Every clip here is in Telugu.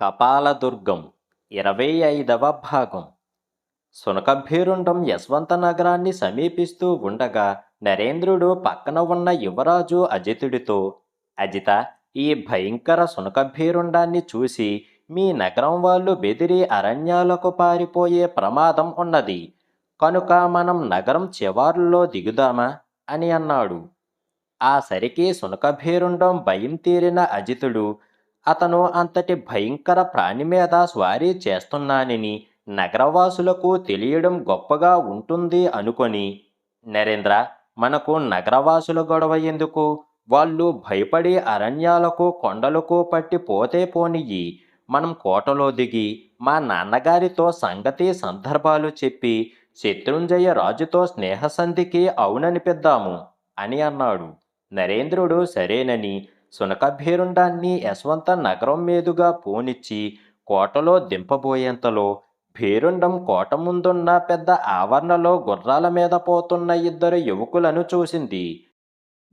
కపాలదుర్గం ఇరవై ఐదవ భాగం. సునకభీరుండం యశ్వంత నగరాన్ని సమీపిస్తూ ఉండగా నరేంద్రుడు పక్కన ఉన్న యువరాజు అజితుడితో అజిత ఈ భయంకర సునకభీరుండాన్ని చూసి మీ నగరం వాళ్ళు బెదిరి అరణ్యాలకు పారిపోయే ప్రమాదం ఉన్నది. కనుక మనం నగరం చివారులో దిగుదామా అని అన్నాడు. ఆ సరికి సునకభీరుండం భయం తీరిన అజితుడు అతను అంతటి భయంకర ప్రాణి మీద స్వారీ చేస్తున్నానని నగరవాసులకు తెలియడం గొప్పగా ఉంటుంది అనుకొని నరేంద్ర మనకు నగరవాసుల గొడవ ఎందుకు? వాళ్ళు భయపడి అరణ్యాలకు కొండలకు పట్టిపోతే పోనియ్యి. మనం కోటలో దిగి మా నాన్నగారితో సంగతి సందర్భాలు చెప్పి శత్రుంజయ రాజుతో స్నేహసంధికి అవుననిపిద్దాము అని అన్నాడు. నరేంద్రుడు సరేనని సునకభీరుండాన్ని యశ్వంత నగరం మీదుగా పోనిచ్చి కోటలో దింపబోయేంతలో భీరుండం కోట ముందున్న పెద్ద ఆవరణలో గుర్రాల మీద పోతున్న ఇద్దరు యువకులను చూసింది.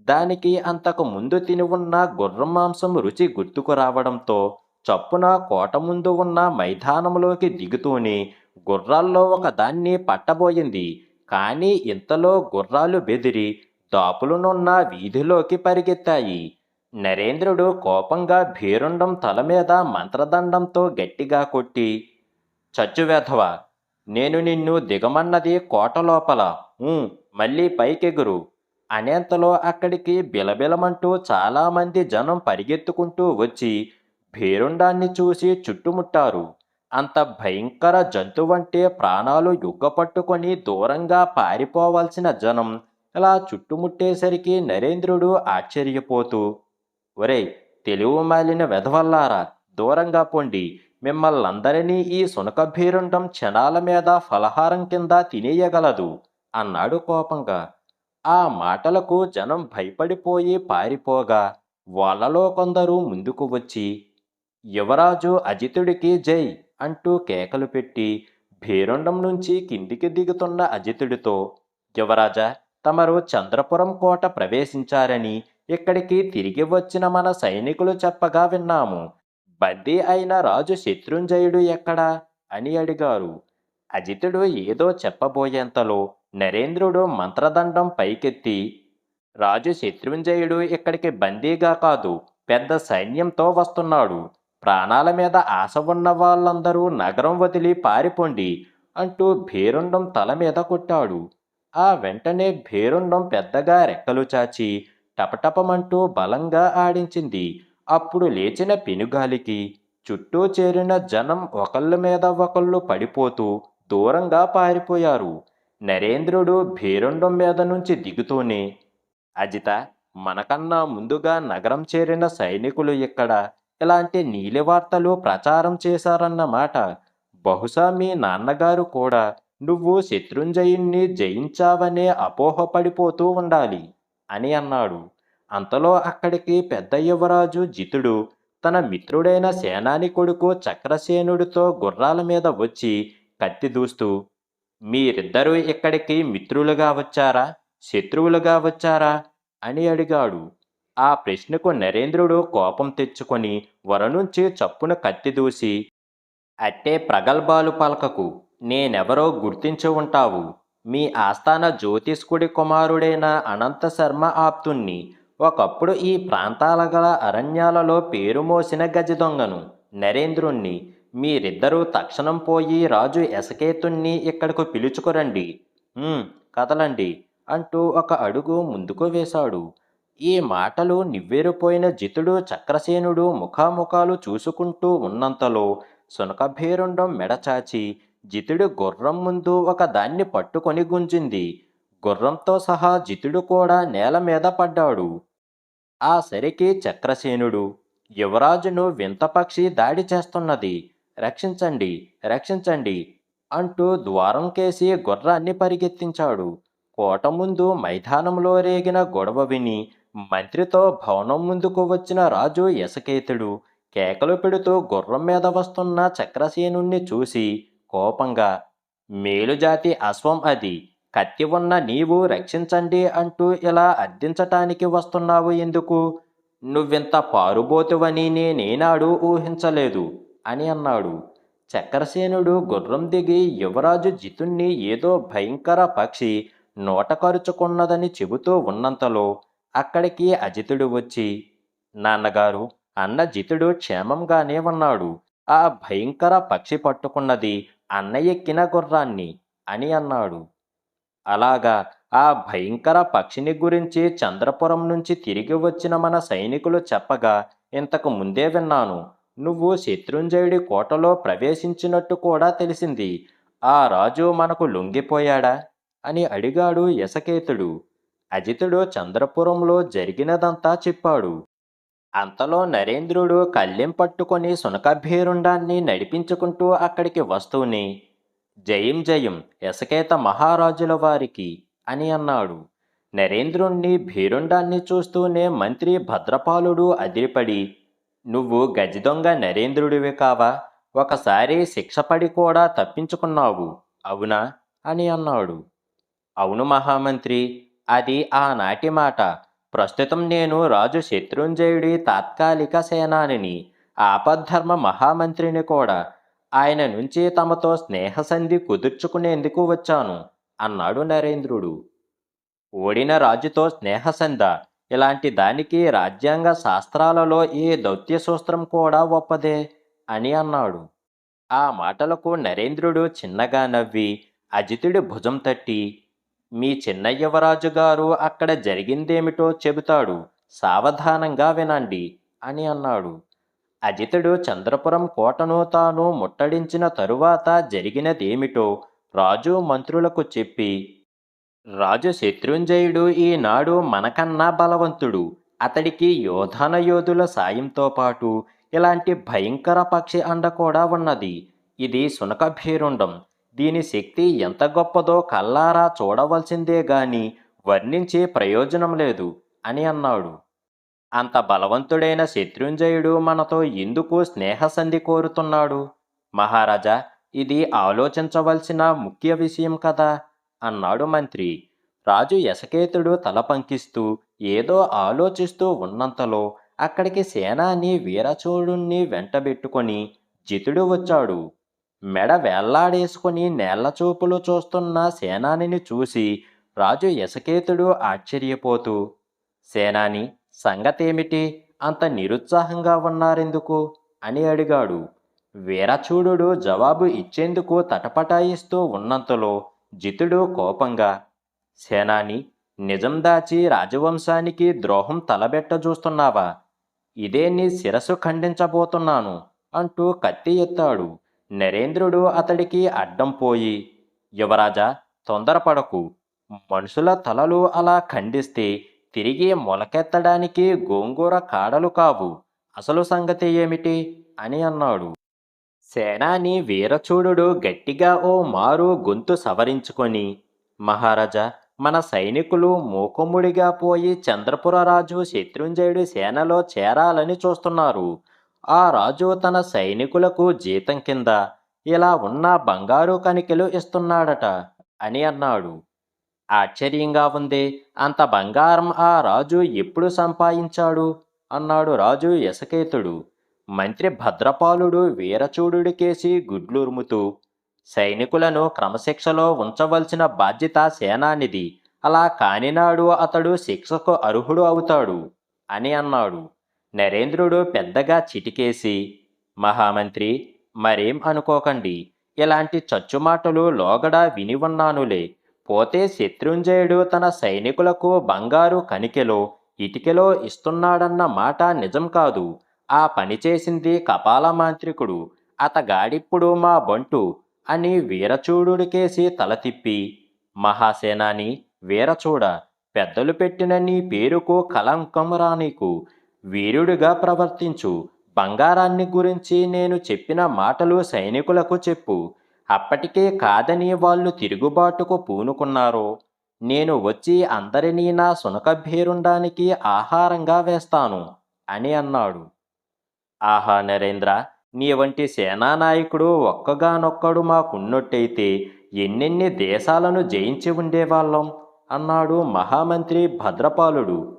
దానికి అంతకు ముందు తిని ఉన్న గుర్రం మాంసం రుచి గుర్తుకు రావడంతో చప్పున కోట ముందు ఉన్న మైదానంలోకి దిగుతూనే గుర్రాల్లో ఒక దాన్ని పట్టబోయింది. కానీ ఇంతలో గుర్రాలు బెదిరి దాపులునున్న వీధిలోకి పరిగెత్తాయి. నరేంద్రుడు కోపంగా భీరుండం తల మీద మంత్రదండంతో గట్టిగా కొట్టి చచ్చువేధవ నేను నిన్ను దిగమన్నది కోట లోపల. మళ్ళీ పైకెగురు. అనేంతలో అక్కడికి బిలబిలమంటూ చాలామంది జనం పరిగెత్తుకుంటూ వచ్చి భీరుండాన్ని చూసి చుట్టుముట్టారు. అంత భయంకర జంతువంటే ప్రాణాలు యుగ్గపట్టుకొని దూరంగా పారిపోవాల్సిన జనం ఇలా చుట్టుముట్టేసరికి నరేంద్రుడు ఆశ్చర్యపోతూ ఒరేయ్ తెలివి మాలిన వెధవల్లారా దూరంగా పొండి. మిమ్మల్నందరినీ ఈ సునకభీరుండం క్షణాల మీద ఫలహారం కింద తినేయగలదు అన్నాడు కోపంగా. ఆ మాటలకు జనం భయపడిపోయి పారిపోగా వాళ్ళలో కొందరు ముందుకు వచ్చి యువరాజు అజితుడికి జై అంటూ కేకలు పెట్టి భీరుండం నుంచి కిందికి దిగుతున్న అజితుడితో యువరాజా తమరు చంద్రపురం కోట ప్రవేశించారని ఇక్కడికి తిరిగి వచ్చిన మన సైనికులు చెప్పగా విన్నాము బందీ అయిన రాజు శత్రుంజయుడు ఎక్కడా? అని అడిగారు. అజితుడు ఏదో చెప్పబోయేంతలో నరేంద్రుడు మంత్రదండం పైకెత్తి రాజు శత్రుంజయుడు ఇక్కడికి బందీగా కాదు పెద్ద సైన్యంతో వస్తున్నాడు. ప్రాణాల మీద ఆశ ఉన్న వాళ్ళందరూ నగరం వదిలి పారిపోండి అంటూ భేరుండం తల మీద కొట్టాడు. ఆ వెంటనే భేరుండం పెద్దగా రెక్కలు చాచి టపటపమంటూ బలంగా ఆడించింది. అప్పుడు లేచిన పెనుగాలికి చుట్టూ చేరిన జనం ఒకళ్ళ మీద ఒకళ్ళు పడిపోతూ దూరంగా పారిపోయారు. నరేంద్రుడు భీరుండం మీద నుంచి దిగుతూనే అజిత మనకన్నా ముందుగా నగరం చేరిన సైనికులు ఇక్కడ ఇలాంటి నీలి వార్తలు ప్రచారం చేశారన్నమాట బహుశా మీ నాన్నగారు కూడా నువ్వు శత్రుంజయుణ్ణి జయించావనే అపోహపడిపోతూ ఉండాలి. అని అన్నాడు. అంతలో అక్కడికి పెద్ద యువరాజు జితుడు తన మిత్రుడైన సేనాని కొడుకు చక్రసేనుడితో గుర్రాల మీద వచ్చి కత్తి దూస్తూ మీరిద్దరూ ఇక్కడికి మిత్రులుగా వచ్చారా? శత్రువులుగా వచ్చారా? అని అడిగాడు. ఆ ప్రశ్నకు నరేంద్రుడు కోపం తెచ్చుకొని వర నుంచి చప్పున కత్తి దూసి అట్టే ప్రగల్భాలు పలకకు నేనెవరో గుర్తించి ఉంటావు. మీ ఆస్థాన జ్యోతిష్కుడి కుమారుడైన అనంత శర్మ ఆప్తుణ్ణి. ఒకప్పుడు ఈ ప్రాంతాల గల అరణ్యాలలో పేరుమోసిన గజదొంగను దొంగను నరేంద్రుణ్ణి. మీరిద్దరూ తక్షణం పోయి రాజు ఎసకేతుణ్ణి ఇక్కడకు పిలుచుకురండి. కదలండి అంటూ ఒక అడుగు ముందుకు వేశాడు. ఈ మాటలు నివ్వేరుపోయిన జితుడు చక్రసేనుడు ముఖాముఖాలు చూసుకుంటూ ఉన్నంతలో సునకభేరుండం మెడచాచి జితుడు గుర్రం ముందు ఒక దాన్ని పట్టుకొని గుంజింది. గుర్రంతో సహా జితుడు కూడా నేల మీద పడ్డాడు. ఆ సరికి చక్రసేనుడు యువరాజును వింతపక్షి దాడి చేస్తున్నది. రక్షించండి రక్షించండి అంటూ ద్వారం కేసి గుర్రాన్ని పరిగెత్తించాడు. కోట ముందు మైదానంలో రేగిన గొడవ విని మంత్రితో భవనం ముందుకు వచ్చిన రాజు యశకేతుడు కేకలు పెడుతూ గుర్రం మీద వస్తున్న చక్రసేనుణ్ణి చూసి కోపంగా మేలుజాతి అశ్వం అది కత్తి ఉన్న నీవు రక్షించండి అంటూ ఇలా అర్థించటానికి వస్తున్నావు ఎందుకు? నువ్వింత పారుబోతువని నేనేనాడు ఊహించలేదు అని అన్నాడు. చక్రసేనుడు గుర్రం దిగి యువరాజు జితుణ్ణి ఏదో భయంకర పక్షి నోట కరుచుకున్నదని చెబుతూ ఉన్నంతలో అక్కడికి అజితుడు వచ్చి నాన్నగారు అన్న జితుడు క్షేమంగానే ఉన్నాడు. ఆ భయంకర పక్షి పట్టుకున్నది అన్న ఎక్కిన గుర్రాన్ని అని అన్నాడు. అలాగా ఆ భయంకర పక్షిని గురించి చంద్రపురం నుంచి తిరిగి వచ్చిన మన సైనికులు చెప్పగా ఇంతకు ముందే విన్నాను. నువ్వు శత్రుంజయుడి కోటలో ప్రవేశించినట్టు కూడా తెలిసింది. ఆ రాజు మనకు లొంగిపోయాడా? అని అడిగాడు యశకేతుడు. అజితుడు చంద్రపురంలో జరిగినదంతా చెప్పాడు. అంతలో నరేంద్రుడు కళ్ళెం పట్టుకొని సునకభీరుండాన్ని నడిపించుకుంటూ అక్కడికి వస్తూనే జయం జయం ఎసకేత మహారాజుల వారికి అని అన్నాడు. నరేంద్రుణ్ణి భీరుండాన్ని చూస్తూనే మంత్రి భద్రపాలుడు అదిరిపడి నువ్వు గజదొంగ నరేంద్రుడివి కావా? ఒకసారి శిక్షపడి కూడా తప్పించుకున్నావు అవునా? అని అన్నాడు. అవును మహామంత్రి అది ఆనాటి మాట. ప్రస్తుతం నేను రాజు శత్రుంజయుడి తాత్కాలిక సేనానిని ఆపద్ధర్మ మహామంత్రిని కూడా. ఆయన నుంచి తమతో స్నేహసంధి కుదుర్చుకునేందుకు వచ్చాను అన్నాడు నరేంద్రుడు. ఓడిన రాజుతో స్నేహసంధ. ఇలాంటి దానికి రాజ్యాంగ శాస్త్రాలలో ఏ దౌత్యశూస్త్రం కూడా ఒప్పదే అని అన్నాడు. ఆ మాటలకు నరేంద్రుడు చిన్నగా నవ్వి అజితుడి భుజం తట్టి మీ చిన్నయ్యవరాజు గారు అక్కడ జరిగిందేమిటో చెబుతాడు. సావధానంగా వినండి అని అన్నాడు. అజితుడు చంద్రపురం కోటను తాను ముట్టడించిన తరువాత జరిగినదేమిటో రాజు మంత్రులకు చెప్పి రాజు శత్రుంజయుడు ఈనాడు మనకన్నా బలవంతుడు. అతడికి యోధాన యోధుల సాయంతో పాటు ఇలాంటి భయంకర పక్షి అండ కూడా ఉన్నది. ఇది సునకభీరుండం దీని శక్తి ఎంత గొప్పదో కల్లారా చూడవలసిందే గాని వర్ణించే ప్రయోజనం లేదు అని అన్నాడు. అంత బలవంతుడైన శత్రుంజయుడు మనతో ఎందుకు స్నేహసంధి కోరుతున్నాడు? మహారాజా ఇది ఆలోచించవలసిన ముఖ్య విషయం కదా అన్నాడు మంత్రి. రాజు యశకేతుడు తల పంకిస్తూ ఏదో ఆలోచిస్తూ ఉన్నంతలో అక్కడికి సేనాని వీరచోడుణ్ణి వెంటబెట్టుకొని జితుడు వచ్చాడు. మెడ వేళ్ళాడేసుకుని నేళ్ళ చూపులు చూస్తున్న సేనానిని చూసి రాజు యశకేతుడు ఆశ్చర్యపోతూ సేనాని సంగతేమిటి? అంత నిరుత్సాహంగా ఉన్నారెందుకు? అని అడిగాడు. వీరచూడు జవాబు ఇచ్చేందుకు తటపటాయిస్తూ ఉన్నంతలో జితుడు కోపంగా సేనాని నిజం దాచి రాజవంశానికి ద్రోహం తలబెట్ట చూస్తున్నావా? ఇదే నీ శిరస్సు ఖండించబోతున్నాను అంటూ కత్తి ఎత్తాడు. నరేంద్రుడు అతడికి అడ్డం పోయి యువరాజా తొందరపడకు. మనుషుల తలలు అలా ఖండిస్తే తిరిగి మొలకెత్తడానికి గోంగూర కాడలు కావు. అసలు సంగతి ఏమిటి? అని అన్నాడు. సేనాని వీరచూడు గట్టిగా ఓ మారు గొంతు సవరించుకొని మహారాజా మన సైనికులు మూకుముడిగా పోయి చంద్రపుర రాజు శత్రుంజయుడి సేనలో చేరాలని చూస్తున్నారు. ఆ రాజు తన సైనికులకు జీతం కింద ఇలా ఉన్న బంగారు కణికలు ఇస్తున్నాడట అని అన్నాడు. ఆశ్చర్యంగా ఉంది. అంత బంగారం ఆ రాజు ఎప్పుడు సంపాదించాడు? అన్నాడు రాజు యశకేతుడు. మంత్రి భద్రపాలుడు వీరచూడుడికేసి గుడ్లురుముతూ సైనికులను క్రమశిక్షలో ఉంచవలసిన బాధ్యత సేనానిది. అలా కానినాడు అతడు శిక్షకు అర్హుడు అవుతాడు అని అన్నాడు. నరేంద్రుడు పెద్దగా చిటికేసి మహామంత్రి మరేం అనుకోకండి. ఇలాంటి చచ్చుమాటలు లోగడ విని ఉన్నానులే. పోతే శత్రుంజయుడు తన సైనికులకు బంగారు కనికెలో ఇటికెలో ఇస్తున్నాడన్న మాట నిజం కాదు. ఆ పని చేసింది కపాల మాంత్రికుడు. అతగాడిప్పుడు మా బంటు అని వీరచూడుడికేసి తల తిప్పి మహాసేనాని వీరచూడ పెద్దలు పెట్టిన నీ పేరుకు కలంకం రానీకు వీరుడిగా ప్రవర్తించు. బంగారాన్ని గురించి నేను చెప్పిన మాటలు సైనికులకు చెప్పు. అప్పటికే కాదని వాళ్ళు తిరుగుబాటుకు పూనుకున్నారో. నేను వచ్చి అందరినీ నా సునకభేరుండానికి ఆహారంగా వేస్తాను అని అన్నాడు. ఆహా నరేంద్ర నీ వంటి సేనానాయకుడు ఒక్కగానొక్కడు మాకున్నట్టయితే ఎన్నెన్ని దేశాలను జయించి ఉండేవాళ్ళం అన్నాడు మహామంత్రి భద్రపాలుడు.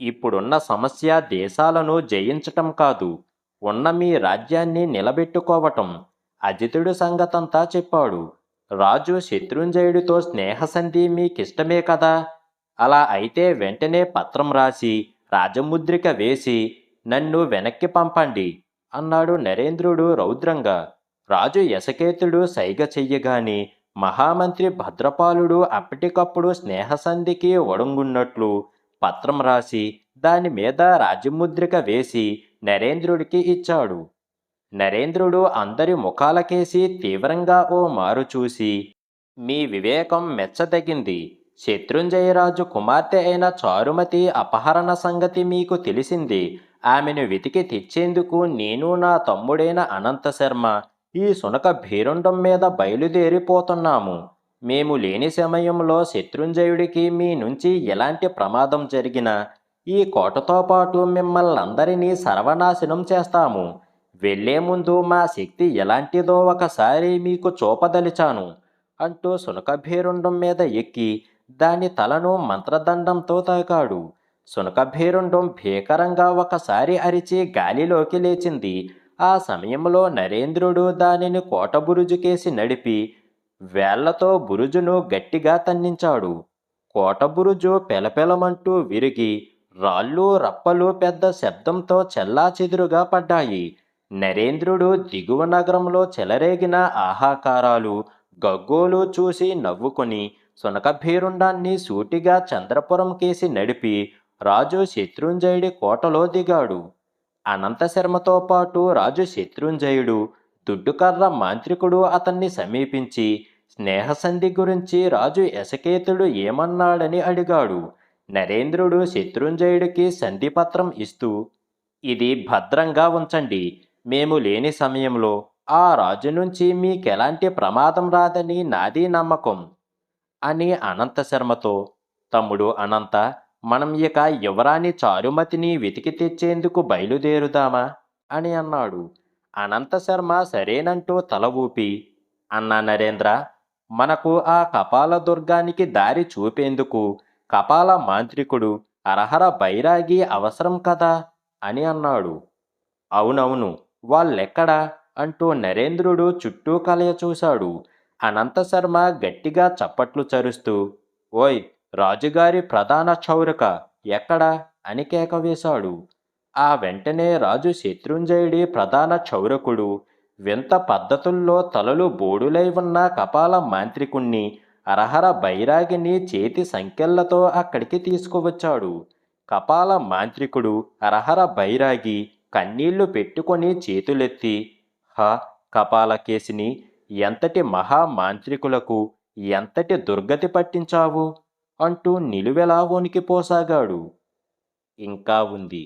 ఇప్పుడున్న సమస్య దేశాలను జయించటం కాదు ఉన్న మీ రాజ్యాన్ని నిలబెట్టుకోవటం అజితుడు సంగతంతా చెప్పాడు. రాజు శత్రుంజయుడితో స్నేహసంధి మీకిష్టమే కదా? అలా అయితే వెంటనే పత్రం రాసి రాజముద్రిక వేసి నన్ను వెనక్కి పంపండి అన్నాడు నరేంద్రుడు రౌద్రంగా. రాజు యశకేతుడు సైగ చెయ్యగాని మహామంత్రి భద్రపాలుడు అప్పటికప్పుడు స్నేహసంధికి ఒడంగున్నట్లు పత్రం రాసి దాని మీద రాజముద్రిక వేసి నరేంద్రుడికి ఇచ్చాడు. నరేంద్రుడు అందరి ముఖాలకేసి తీవ్రంగా ఓ మారు చూసి మీ వివేకం మెచ్చదగింది. శత్రుంజయరాజు కుమార్తె అయిన చారుమతి అపహరణ సంగతి మీకు తెలిసింది. ఆమెను వెతికి తెచ్చేందుకు నేను నా తమ్ముడైన అనంత శర్మ ఈ సునక భీరుండం మీద బయలుదేరిపోతున్నాము. మేము లేని సమయంలో శత్రుంజయుడికి మీ నుంచి ఎలాంటి ప్రమాదం జరిగినా ఈ కోటతో పాటు మిమ్మల్ని అందరినీ సర్వనాశనం చేస్తాము. వెళ్ళే ముందు మా శక్తి ఎలాంటిదో ఒకసారి మీకు చూపదలిచాను అంటూ సునకభీరుండం మీద ఎక్కి దాని తలను మంత్రదండంతో తాకాడు. సునకభీరుండం భీకరంగా ఒకసారి అరిచి గాలిలోకి లేచింది. ఆ సమయంలో నరేంద్రుడు దానిని కోట బురుజుకేసి నడిపి వేళ్ళతో బురుజును గట్టిగా తన్నించాడు. కోట బురుజు పెలపెలమంటూ విరిగి రాళ్ళు రప్పలు పెద్ద శబ్దంతో చెల్లాచెదురుగా పడ్డాయి. నరేంద్రుడు దిగువ నగరంలో చెలరేగిన ఆహాకారాలు గగ్గోలు చూసి నవ్వుకొని సునకభీరుండాన్ని సూటిగా చంద్రపురం కేసి నడిపి రాజు శత్రుంజయుడి కోటలో దిగాడు. అనంతశర్మతో పాటు రాజు శత్రుంజయుడు దుడ్డుకర్ర మాంత్రికుడు అతన్ని సమీపించి స్నేహసంధి గురించి రాజు యశకేతుడు ఏమన్నాడని అడిగాడు. నరేంద్రుడు శత్రుంజయుడికి సంధిపత్రం ఇస్తూ ఇది భద్రంగా ఉంచండి. మేము లేని సమయంలో ఆ రాజు నుంచి మీకెలాంటి ప్రమాదం రాదని నాది నమ్మకం అని అనంత శర్మతో తమ్ముడు అనంత మనం ఇక యువరాణి చారుమతిని వెతికి తెచ్చేందుకు బయలుదేరుదామా? అని అన్నాడు. అనంత శర్మ సరేనంటూ తల ఊపి అన్నా నరేంద్ర మనకు ఆ కపాల దుర్గానికి దారి చూపేందుకు కపాల మాంత్రికుడు అరహర బైరాగి అవసరం కదా? అని అన్నాడు. అవునవును వాళ్ళెక్కడా అంటూ నరేంద్రుడు చుట్టూ కలయ చూశాడు. అనంత శర్మ గట్టిగా చప్పట్లు చరుస్తూ ఓయ్ రాజుగారి ప్రధాన చౌరక ఎక్కడా? అని కేక వేశాడు. ఆ వెంటనే రాజు శత్రుంజయుడి ప్రధాన చౌరకుడు వింత పద్ధతుల్లో తలలు బోడులై ఉన్న కపాల మాంత్రికుణ్ణి అరహర బైరాగిని చేతి సంకెళ్ళతో అక్కడికి తీసుకువచ్చాడు. కపాల మాంత్రికుడు అరహర బైరాగి కన్నీళ్ళు పెట్టుకొని చేతులెత్తి హ కపాలకేసిని ఎంతటి మహా మాంత్రికులకు ఎంతటి దుర్గతి పట్టించావు? అంటూ నిలువెలా వణికిపోసాగాడు. ఇంకా ఉంది.